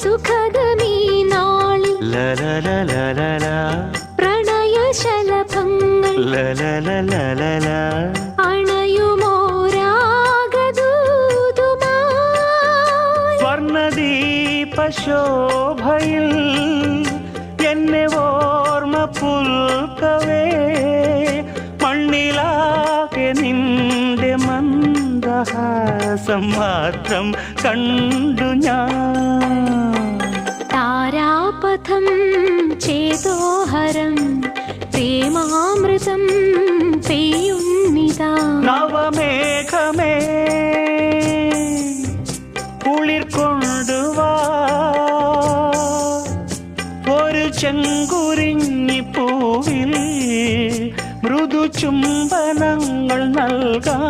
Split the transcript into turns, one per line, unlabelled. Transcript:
സുഖദമീ നാളിൽ പ്രണയ
ലലലലലല.
അണയുമോരാഗദൂതുമായി
സ്വർണദീപശോഭയിൽ എന്നെ ഓർമ്മ പുൽക്കവേ. മണ്ണിലാകെ നിന്റെ മന്ദഹാസം മാത്രം കണ്ടു ഞാൻ.
താരാപഥം ചേതോഹരം പ്രേമാമൃതം പെയ്യുന്നിതാ.
നവമേഘമേ കുളിർ കൊണ്ടുവാ ഒരു ചെങ്കുരിഞ്ഞി പൂവിൽ മൃദു ചുംബനങ്ങൾ നൽകാൻ